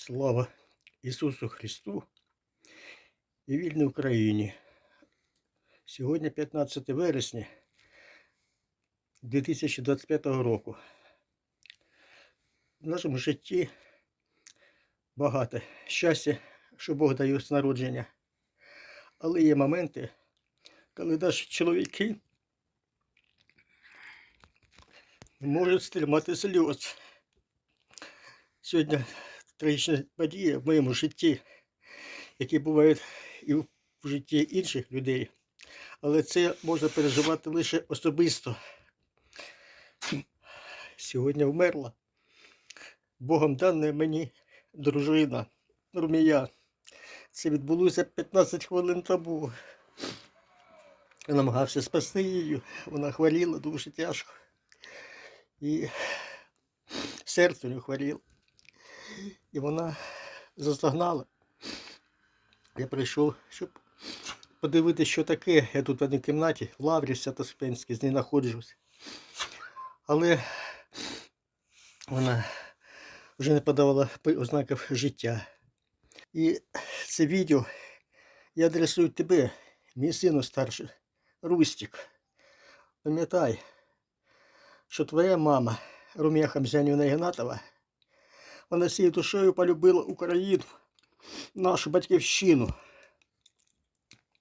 Слава Ісусу Христу і вільній Україні. Сьогодні 15 вересня 2025 року. В нашому житті багато щастя, що Бог дає з народження. Але є моменти, коли навіть чоловіки можуть стримати сльоз. Сьогодні трагічна подія в моєму житті, які бувають і в житті інших людей. Але це можна переживати лише особисто. Сьогодні вмерла Богом дана мені дружина Румія. Це відбулося 15 хвилин тому. Я намагався спасти її, вона хворіла дуже тяжко. І серце не хворіло. І вона застогнала. Я прийшов, щоб подивитися, що таке. Я тут в одній кімнаті, в лаврі Святоспенській, з нею знаходжусь. Але вона вже не подавала ознаків життя. І це відео я адресую тебе, мій сину старший, Рустік. Пам'ятай, що твоя мама, Румія Хамзянівна Ігнатова, вона всією душею полюбила Україну, нашу батьківщину,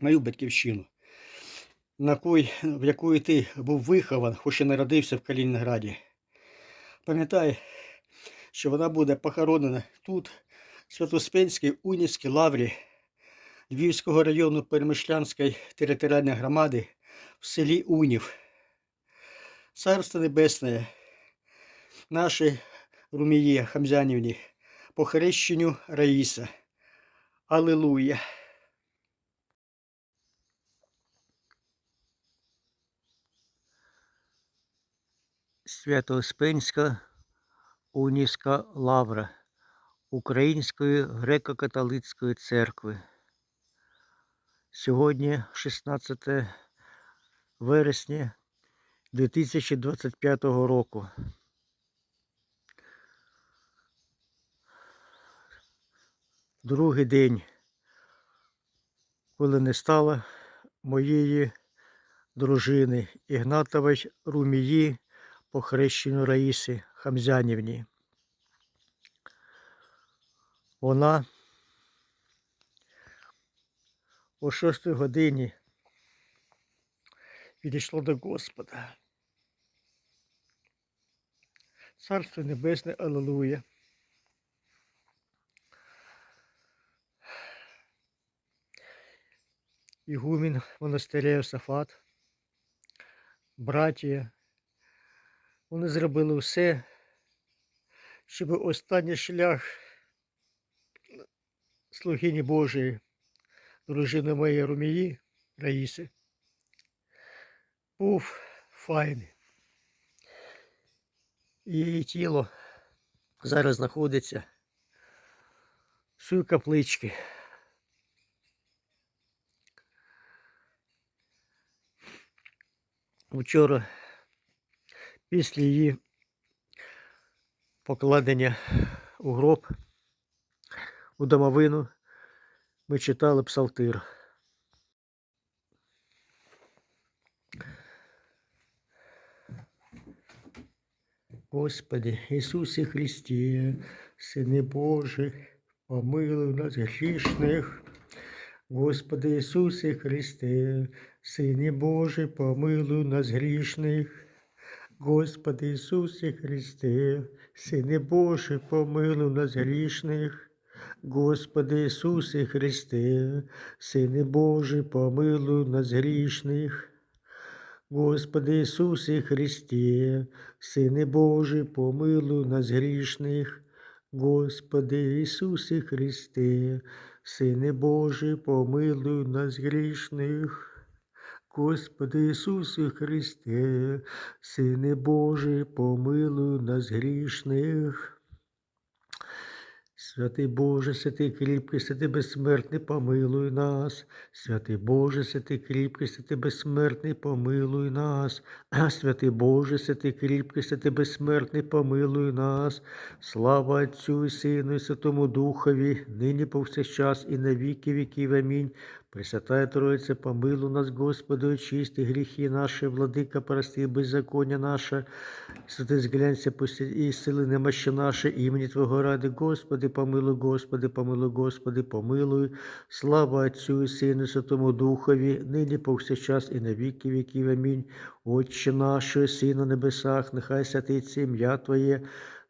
мою батьківщину, на кой, в якої ти був вихован, хоч і народився в Калінінграді. Пам'ятай, що вона буде похоронена тут, в Святоспенській Унівській лаврі Львівського району Перемишлянської територіальної громади в селі Унів. Царство Небесне, наші Руміє Хамзянівні, по хрещенню Раїса. Аллилуйя. Свято-Успенська Унівська лавра Української греко-католицької церкви. Сьогодні 16 вересня 2025 року. Другий день, коли не стало моєї дружини Ігнатович Румії по хрещенню Раїси Хамзянівні. Вона о 6 годині відійшла до Господа. Царство Небесне, Аллилуйя. Ігумін монастиря Йосафат, братія. Вони зробили все, щоб останній шлях слугині Божої, дружини моєї Румії Раїси, був файний. Її тіло зараз знаходиться в своїй капличці. Вчора після її покладення у гроб у домовину ми читали псалтир. Господи Ісусе Христе, Сине Божий, помилуй нас грішних. Господи Ісусе Христе, Сине Божий, помилуй нас грішних. Господи Ісусе Христе, Сине Божий, помилуй нас грішних. Господи Ісусе Христе, Сине Божий, помилуй нас грішних. Господи Ісусе Христе, Сине Божий, помилуй нас грішних. Господи Ісусе Христе, Сине Божий, помилуй нас грішних. Господи Ісусе Христе, Сине Божий, помилуй нас грішних. Святий Боже, святий кріпкий, святий безсмертний, помилуй нас. Святий Боже, святий кріпкий, святий безсмертний, помилуй нас. Святий Боже, святий кріпкий, святий безсмертний, помилуй нас. Слава Отцю і Сину, і Святому Духові, нині повсякчас і на віки віків. Амінь. Пресвятая Троїця, помилуй нас, Господи, очисти гріхи наші, владика, прости беззаконня наше. Святий зглянься і сили немощі наші, імені Твого ради, Господи, помилуй, Господи, помилуй, Господи, помилуй. Слава Отцю і Сину, Святому Духові, нині повсякчас і на віки віків. Амінь. Отче наш, що єси на небесах, нехай святиться ім'я Твоє.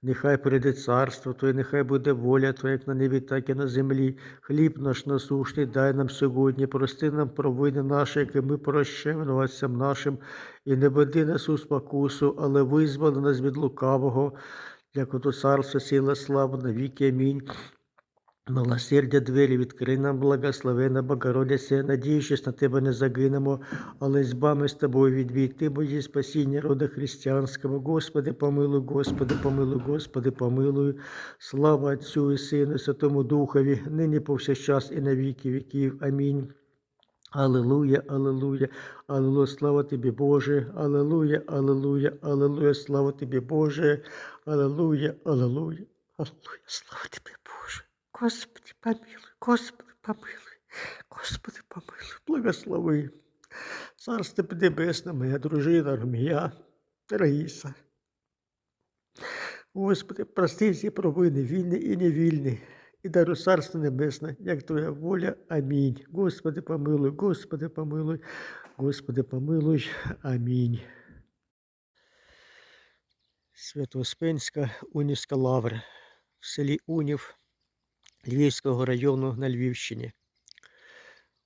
Нехай прийде царство Твоє, нехай буде воля Твоя, як на небі, так і на землі. Хліб наш насушний, дай нам сьогодні, прости нам провини наші, які ми прощаємо нашим, і не веди нас у спокусу, але визволи нас від лукавого, як ото царство, сіла, слава, навіки. Амінь. Милосердя двері, відкрий нам благословена Богородиця, надіючись на тебе не загинемо, але збами з тобою від бід. Ти будь спасіння рода християнського. Господи, помилуй, Господи, помилуй, Господи, помилуй. Слава Отцю і Сину, Святому Духові, нині повсякчас і на віки віків. Амінь. Аллилуйя, аллилуйя, аллилуйя, слава тобі, Боже, аллилуйя, аллилуйя, аллилуйя, слава тобі, Боже, аллилуйя, аллилуйя, аллилуйя, слава тобі. Господи, помилуй, Господи, помилуй, Господи, помилуй, благослови. Царство Небесне, моя дружина Ромія, Раїса. Господи, прости всі провини, вільні і невільні, і даруй царство небесне, як Твоя воля. Амінь. Господи, помилуй, Господи, помилуй, Господи, помилуй. Амінь. Святоуспенська Унівська лавра в селі Унів Львівського району на Львівщині.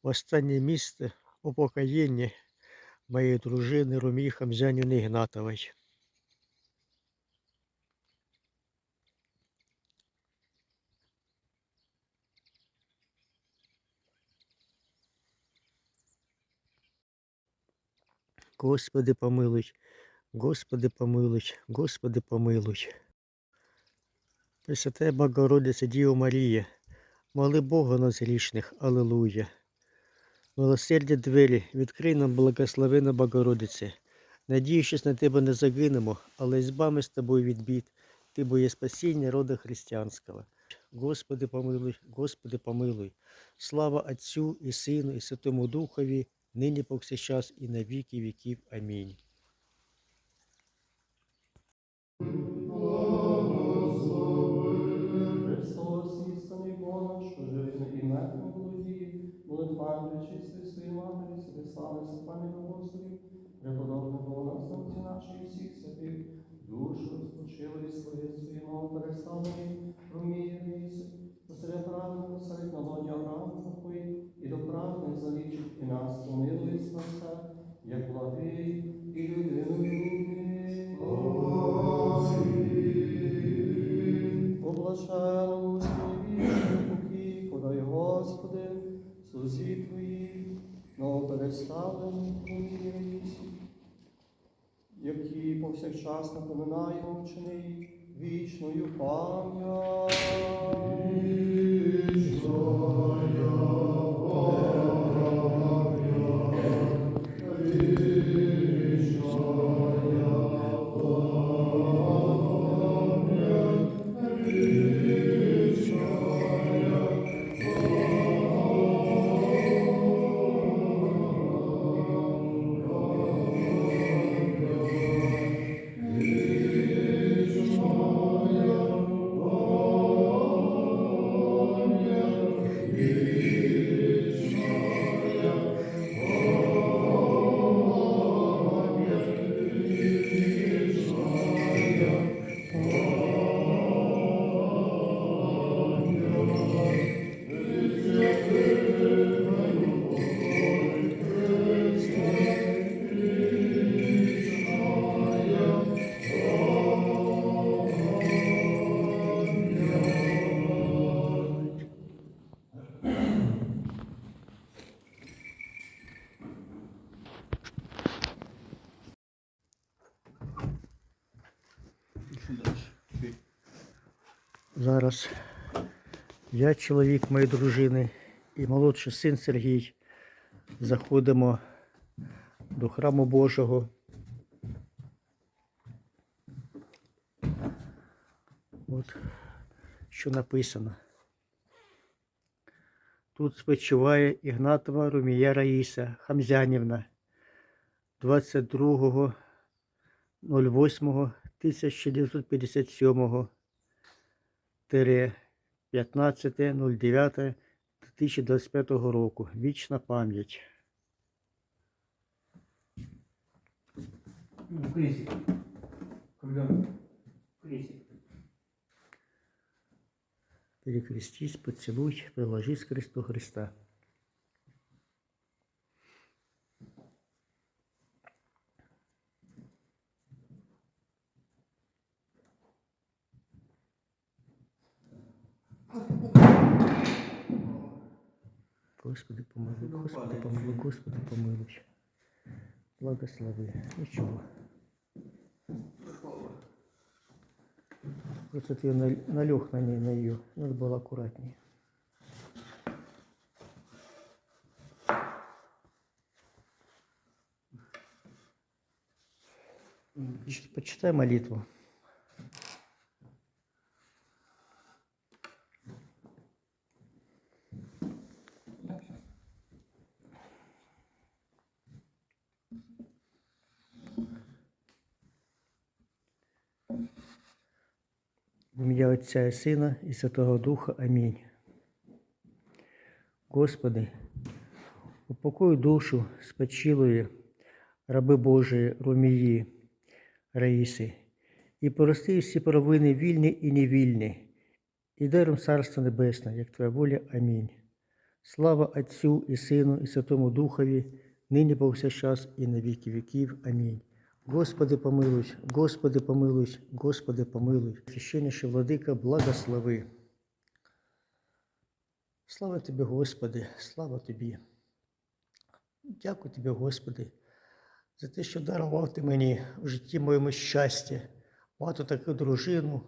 Останнє місце упокоєння моєї дружини Ромії Хамзянівни Ігнатової. Господи, помилуй, Господи, помилуй, Господи, помилуй. Пресвятая Богородиця Діво Марія, моли Бога нас грішних, Аллилуйя. Милосердя двері, відкрий нам благословена Богородице. Надіючись на тебе не загинемо, але збами з тобою від бід. Ти бо є спасіння рода християнського. Господи, помилуй, Господи, помилуй. Слава Отцю і Сину, і Святому Духові, нині повсякчас і на віки віків. Амінь. Слави сопам'ятно Господі, преподобно Бога на сонці нашої всіх святих, душу спочили своє своєму переставлені, проміє віси, посеред правильного посеред на лоні Авраама і до правди залічить, і нас помилує спасе, як благий і людиною. О блаженному вічному покій, подай, Господи, сусід Твої, новопереставлені поміряйся, які повсякчас напоминаємо вчини вічною пам'ять. Зараз Я чоловік моєї дружини і молодший син Сергій. Заходимо до храму Божого. От що написано. Тут спочиває Ігнатова Румія Раїса Хамзянівна 22.08.1957 15.09.2025 року. Вічна пам'ять. Ну, крестик. Когда? Крестик. Перекрестись, поцілуй, приложись Христу Христа. Господи, помилуй. Благослови. Нічого. Просто ты на- налег на ней, на ее. Надо было аккуратнее. Почитай молитву. В ім'я Отця і Сина і Святого Духа. Амінь. Господи, упокой душу спочилої раби Божої Ромії Раїси, і прости всі провини вільні і невільні, і даром Царство Небесне, як Твоя воля. Амінь. Слава Отцю і Сину, і Святому Духові, нині повсякчас і на віки віків. Амінь. Господи помилуй, Господи помилуй, Господи помилуй. Священніший владика, благослови. Слава Тобі, Господи, слава Тобі. Дякую Тобі, Господи, за те, що дарував Ти мені в житті моєму щастя, мати таку дружину,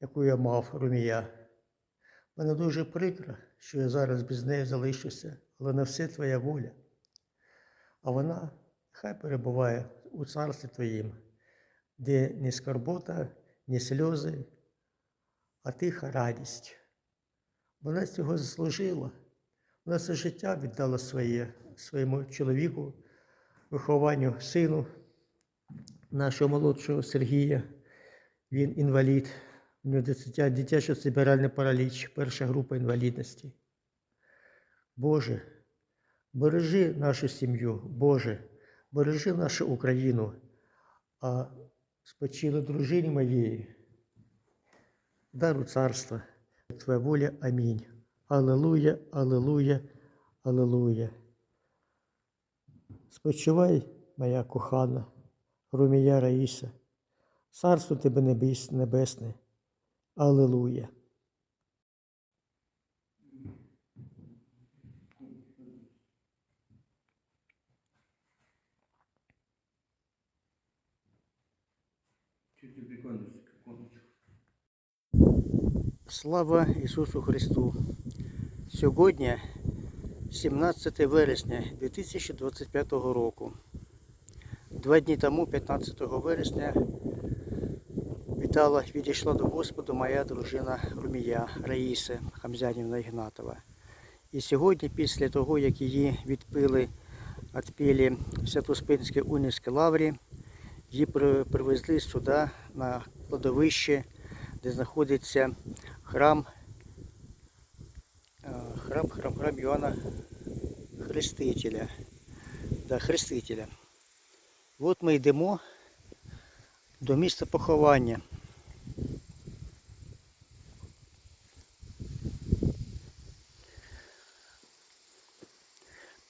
яку я мав, Румія. Мене дуже прикро, що я зараз без неї залишуся, але на все Твоя воля. А вона хай перебуває у царстві Твоїм, де ні скорбота, ні сльози, а тиха радість. Вона цього заслужила. Вона все життя віддала своє своєму чоловіку, вихованню сину нашого молодшого Сергія. Він інвалід. У нього дитя, дитячо-цеберальний параліч, перша група інвалідності. Боже, бережи нашу сім'ю, Боже, бережи нашу Україну, а спочили дружині моєї, дару царства, Твоя воля, амінь. Аллилуйя, аллилуйя, аллилуйя. Спочивай, моя кохана, Румія Раїса, царство тебе небесне, аллилуйя. Слава Ісусу Христу! Сьогодні 17 вересня 2025 року. Два дні тому, 15 вересня, вітала, відійшла до Господу моя дружина Румія Раїса Хамзянівна Ігнатова. І сьогодні, після того, як її відпили, відпили в Святоспинській Унівській лаврі, її привезли сюди на кладовище, де знаходиться храм, храм, храм, храм Іоанна Хрестителя. Да, Хрестителя. От ми йдемо до місця поховання.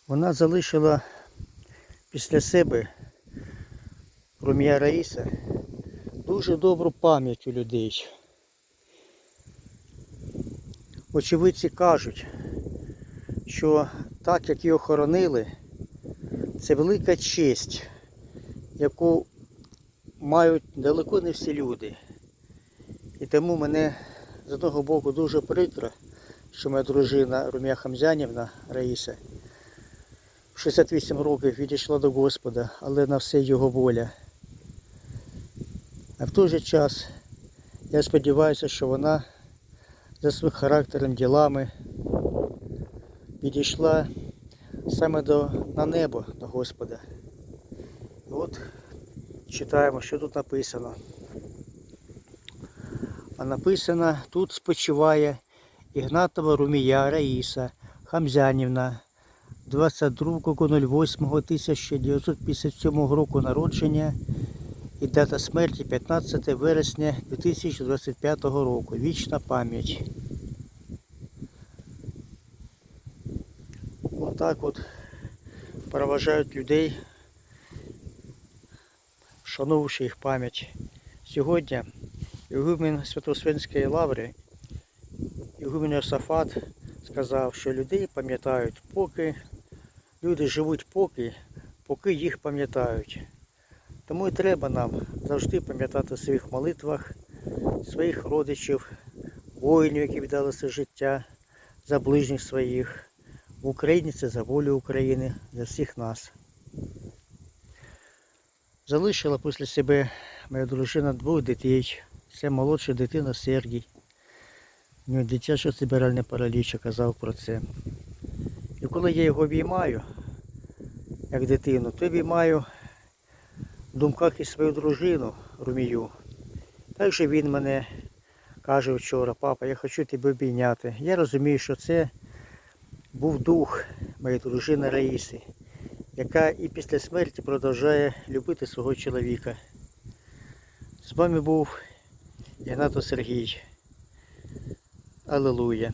Вона залишила після себе Румія Раїса дуже добру пам'ять у людей. Очевидці кажуть, що так як його хоронили, це велика честь, яку мають далеко не всі люди. І тому мене з одного боку дуже прикро, що моя дружина Румія Хамзянівна Раїса в 68 років відійшла до Господа, але на все його воля. А в той же час я сподіваюся, що вона за своїм характером, ділами підійшла саме до, на небо до Господа. От читаємо, що тут написано. А написано, тут спочиває Ігнатова Румія Раїса Хамзянівна 22.08.1957 року народження і дата смерті 15 вересня 2025 року. Вічна пам'ять. Отак от проважають людей, шанувши їх пам'ять. Сьогодні Ігумен Святосвинської лаври, Ігумен Йосафат сказав, що людей пам'ятають, поки люди живуть поки, поки їх пам'ятають. Тому і треба нам завжди пам'ятати в своїх молитвах, своїх родичів, воїнів, які віддали своє життя за ближніх своїх. В Україні це за волю України, за всіх нас. Залишила після себе моя дружина двох дітей. Це молодша дитина Сергій. У нього дитячий циберальний параліч, казав про це. І коли я його обіймаю, як дитину, то обіймаю в думках і свою дружину Румію. Так же він мене каже вчора, папа, я хочу тебе обійняти. Я розумію, що це був дух моєї дружини Раїси, яка і після смерті продовжує любити свого чоловіка. З вами був Ігнато Сергій. Аллилуйя.